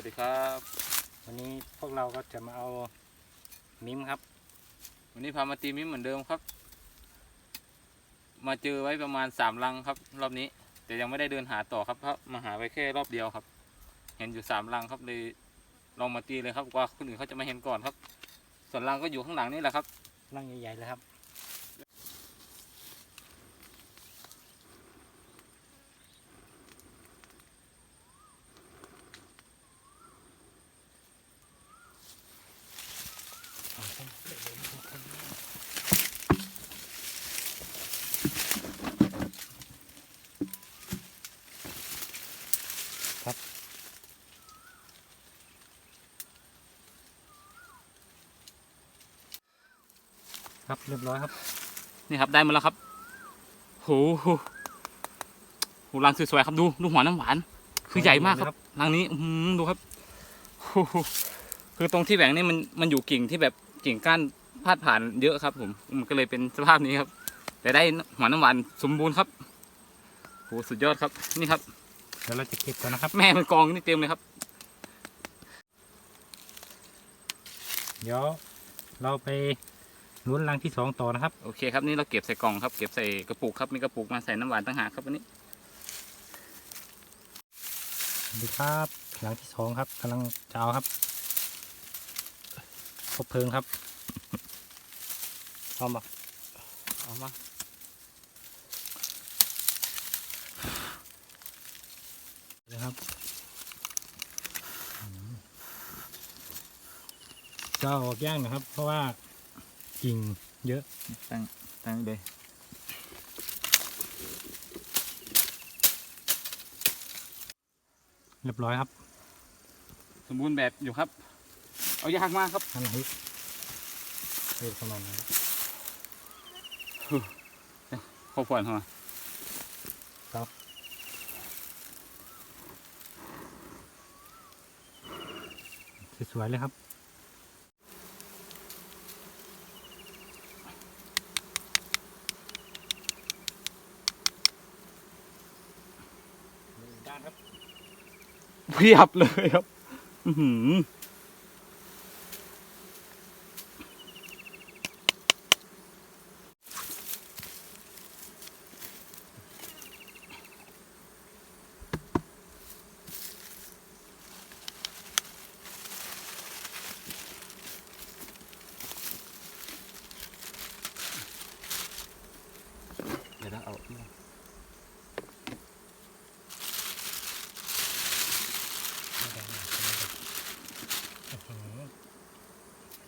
วัสดีครับ วันนี้พวกเราก็จะมาเอามิมครับ วันนี้พามาตีมิมเหมือนเดิมครับ มาเจอไว้ประมาณสามลังครับ รอบนี้ แต่ยังไม่ได้เดินหาต่อครับเพราะมาหาไว้แค่รอบเดียวครับ เห็นอยู่สามลังครับเลยลองมาตีเลยครับกว่าคนอื่นเขาจะมาเห็นก่อนครับ ส่วนลังก็อยู่ข้างหลังนี่แหละครับร่างใหญ่ๆเลยครับ ครับเรียบร้อยครับ นี่ครับได้มาแล้วครับโหโหโหรังสวยๆครับดูดูหัวน้ำหวาน คือใหญ่มากครับรังนี้อื้อหือดูครับโอ้โหคือตรงที่แหว่งนี่มันมันอยู่กิ่งที่แบบกิ่งก้านพาดผ่านเยอะครับ ผมมันก็เลยเป็นสภาพนี้ครับ แต่ได้หัวน้ำหวานสมบูรณ์ครับโหสุดยอดครับ นี่ครับเดี๋ยวเราจะเก็บกันนะครับ แม่มันกองนี่เต็มเลยครับ เดี๋ยวเราไป ลุ้นรังที่สองต่อนะครับ โอเคครับนี่เราเก็บใส่กล่องครับเก็บใส่กระปุกครับมีกระปุกมาใส่น้ำหวานต่างหากครับวันนี้สวัสดีครับหลังที่สองครับกำลังจะเอาครับคบเพลิงครับพร้อมปะเอามานะครับอืมจะเอาออกย่างนะครับ เพราะว่า กิ่งเยอะ ตั้ง ตั้งเลยเรียบร้อยครับ สมบูรณ์แบบอยู่ครับ เอายากมากครับท่านฮิตเรียบประมาณนี้พอผ่อนเข้ามาสวยๆเลยครับ ด้านครับ เพียบเลยครับ อือหือเดี๋ยวเราเอา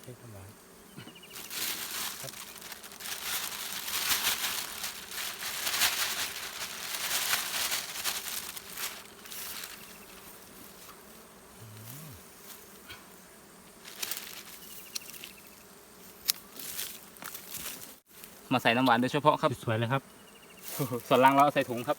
เท่ประมาณอืม มาใส่น้ำหวานโดยเฉพาะครับ สวยๆเลยครับ ส่วนลังเราเอาใส่ถุงครับ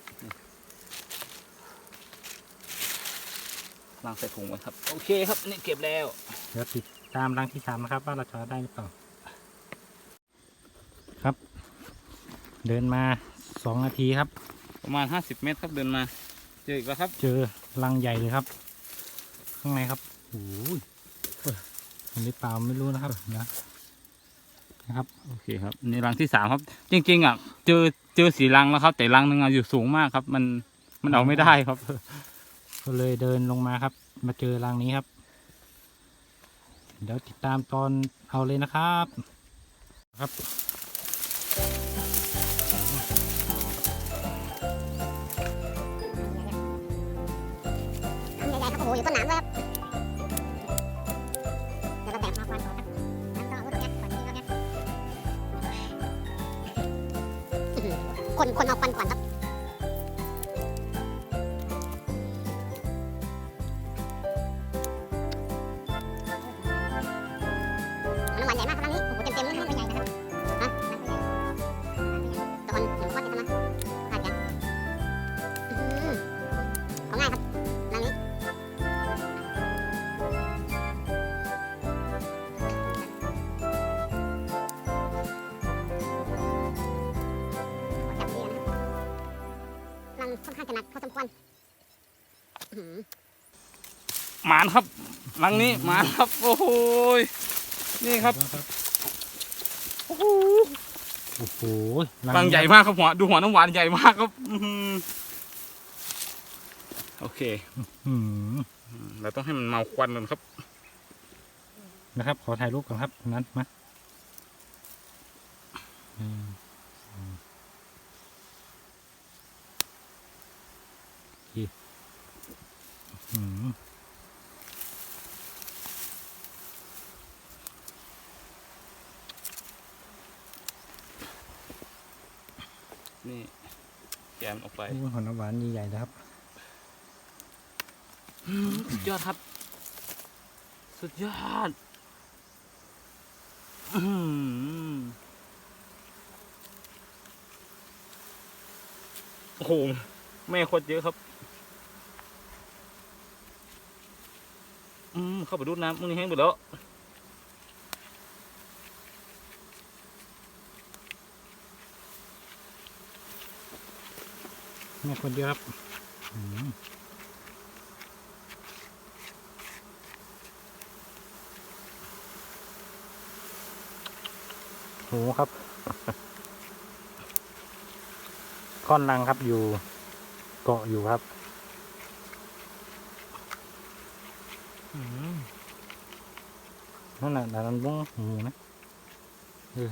ลังใส่ถุงไว้ครับ โอเคครับนี่เก็บแล้ว เดี๋ยวติดตามรังที่สามนะครับ ว่าเราจะได้หรือเปล่า ครับ เดินมาสองนาทีครับ ประมาณ50เมตรครับเดินมา เจออีกแล้วครับ เจอรังใหญ่เลยครับ ข้างในครับโอ้ยเห็นหรือเปล่าไม่รู้นะครับนะ นะครับ โอเคครับนี่รังที่สามครับ จริง ๆอะเจอเจอสีรังแล้วครับ แต่รังหนึงอะอยู่สูงมากครับ มันมันเอาไม่ได้ครับ ก็เลยเดินลงมาครับ มาเจอรังนี้ครับ เดี๋ยวติดตามตอนเอาเลยนะครับ ครับใหญ่ๆครับโอ้โหอยู่ต้นหนามด้วยครับ คนคนเอาควันก่อนครับ รังค่อนข้างจะหนักพอสมควรอื้อหือหมานครับรังนี้มาครับ โอ้โหยนี่ครับครับโอ้โหโอ้โหรังใหญ่มากครับหัวดูหัวน้ำหวานใหญ่มากครับอื้อหือโอเคอืมเราต้องให้มันเมาควันก่อนครับ นะครับ ขอถ่ายรูปก่อนครับนัดมาอืมอืมโอเคอืม นี่แกมออกไปโอ้ยหัวน้ำหวานใหญ่ๆนะครับ สุดยอดครับ สุดยอดอื้อหือโอ้โหแม่โคตรเยอะครับ อืมเข้าไปดูดน้ำมึงนี่แห้งหมดแล้ว แม่คนเดียวครับโหครับค่อนรังครับอยู่เกาะอยู่ครับนั่นน่ะดันบ้งหูนะเออ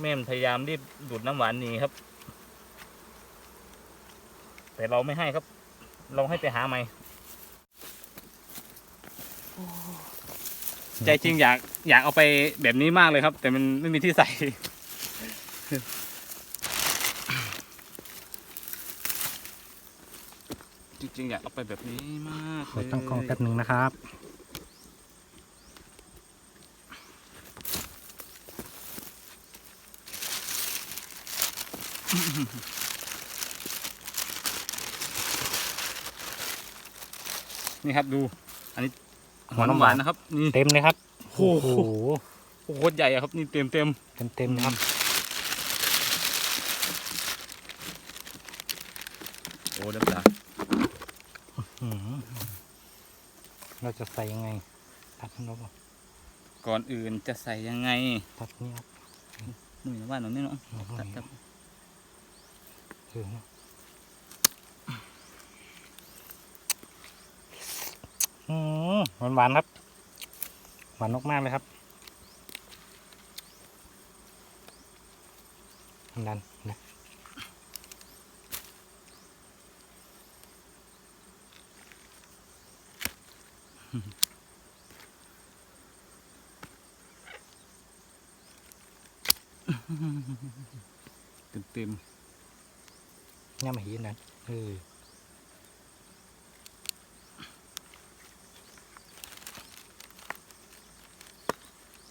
แม่มันพยายามรีบดูดน้ำหวานหนีครับ แต่เราไม่ให้ครับ เราให้ไปหาใหม่ใจจริงอยากอยากเอาไปแบบนี้มากเลยครับ แต่มันไม่มีที่ใส่ จริงๆอยากเอาไปแบบนี้มากขเลอยตั้งกล้องแป๊บหนึ่งนะครับ นี่ครับดู อันนี้หัวน้ำหวานนะครับ นี่เต็มเลยครับโอ้โหโอ้โหโอ้โหโคตรใหญ่อะครับ นี่เต็มเต็มเต็มเต็มๆนะครับๆโอ้น้ำตาอืมเราจะใส่ยังไงตัดมันออกก่อนอื่นจะใส่ยังไงตัดนี่ออกมือน้ำหวานหน่อยนี่เนาะเอาตรงตัด นี้ตัดเอออืมหวานหวานครับ หวานมากๆเลยครับดันนะเต็มเต็ม ง่ายมาหีนั่นเออ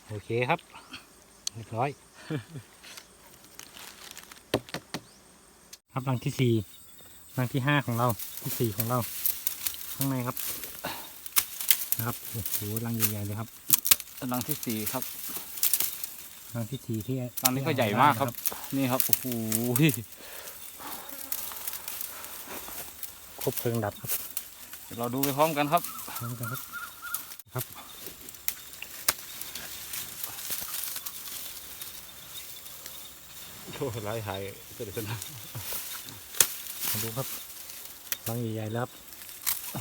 โอเคครับเรียบร้อย ครับรังที่สี่รังที่ห้าของเราที่สี่ของเรา ข้างในครับ นะครับโอ้โหรังใหญ่ๆเลยครับๆรังที่สี่ครับรังที่สี่ที่รังนี้ก็ใหญ่มากครับ นี่ครับโอ้โห ครบเพลิงดับครับเดี๋ยวเราดูไปพร้อมกันครับพร้อมกันครับครับโอ้ไล่หายเกิดอะไรขึ้นมาดูครับรังใหญ่ๆแล้วครับ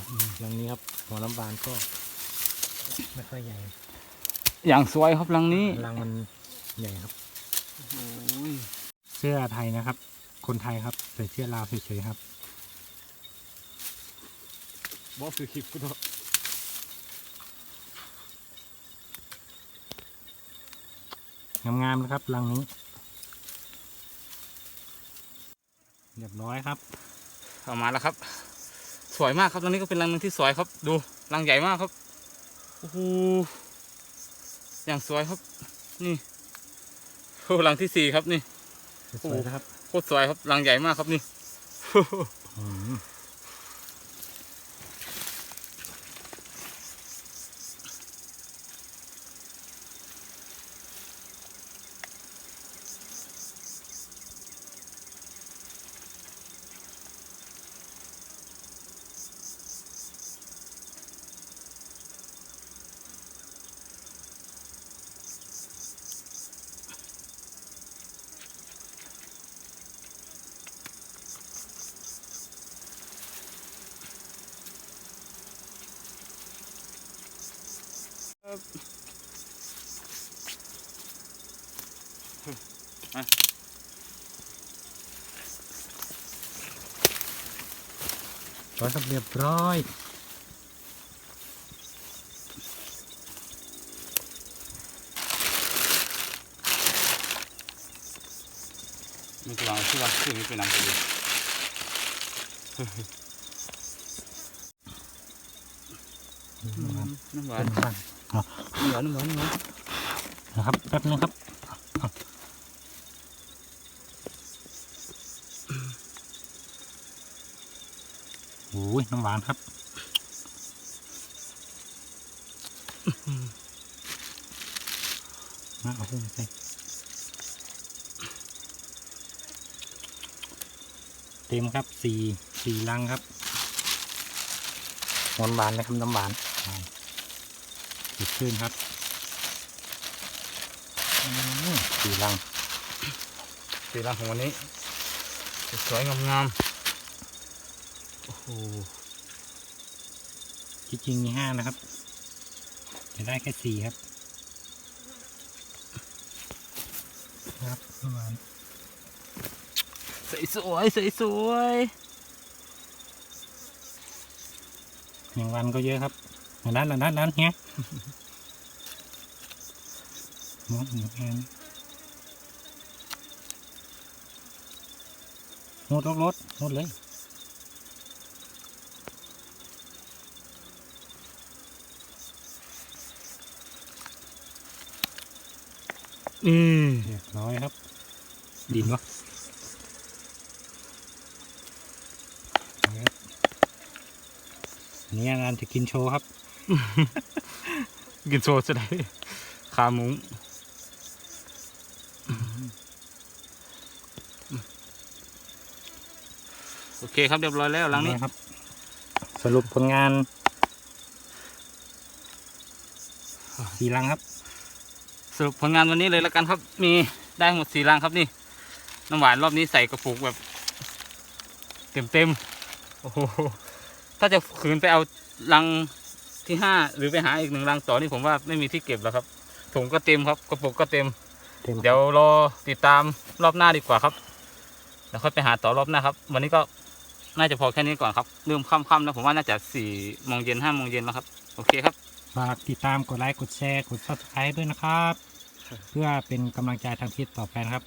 อืมรังนี้ครับหัวน้ำบานก็ไม่ค่อยใหญ่ อย่างสวยครับรังนี้รังมันใหญ่ครับโอ้ยเสื้อไทยนะครับ คนไทยครับใส่เสื้อลาวเฉยๆครับ บอสคือคลิปก็ได้งามๆนะครับรังนี้ เรียบร้อยครับเอามาแล้วครับ สวยมากครับรังนี้ก็เป็นรังหนึงที่สวยครับ ดูรังใหญ่มากครับโอ้โหอย่างสวยครับ นี่โอ้รังที่สี่ครับนี่สวยๆนะครับโคตรสวยครับรังใหญ่มากครับนี่ อืมร้อยครับเรียบร้อยมันจะวางชื่อว่าชื่อนี้เป็นน้ำดีน้ำหวานเป็นสั้นน้ำหวาน น้ำหวานน้ำหวานนะครับแป๊บนึงครับโอ้ยน้ำหวานครับมาเอาหุ้มใส่เต็มครับสี่สี่ลังครับหวานหวานๆนะครับน้ำหวาน สดชื่นครับสี่ลังสีร่างของวันนี้ สวยงามๆโอ้โหที่จริงมีห้านะครับจะได้แค่สี่ครับ ครับประมาณใสสวยสสวยหนึ่งวันก็เยอะครับ นั้นอันนั้นนั้นเฮียมองหนึ่งแอนหมดรถรถหมดเลยอืมเรียบร้อยครับ ดินวะครับอันนี้งานจะกินโชว์ครับ กินโซจะได้ขาหมูโอเคครับเรียบร้อยแล้วหลังนี้ครับ สรุปผลงานสี่ลังครับ สรุปผลงานวันนี้เลยแล้วกันครับ มีได้หมดสี่รังครับนี่น้ำหวานรอบนี้ใส่กระปุกแบบ เต็มเต็มๆโอ้โหถ้าจะขืนไปเอารัง ที่ห้าหรือไปหาอีกหนึ่งรังต่อนี่ผมว่าไม่มีที่เก็บแล้วครับถุงก็เต็มครับกระปุกก็เต็ม เต็ม เดี๋ยวรอติดตามรอบหน้าดีกว่าครับเดี๋ยวค่อยไปหาต่อรอบหน้าครับ วันนี้ก็น่าจะพอแค่นี้ก่อนครับเริ่มค่ำๆแล้วผมว่าน่าจะสี่โมงเย็นห้าโมงเย็นแล้วครับ โอเคครับ ฝากติดตามกดไลค์กดแชร์กด subscribe ด้วยนะครับ เพื่อเป็นกำลังใจทางทิศต่อไปนะครับ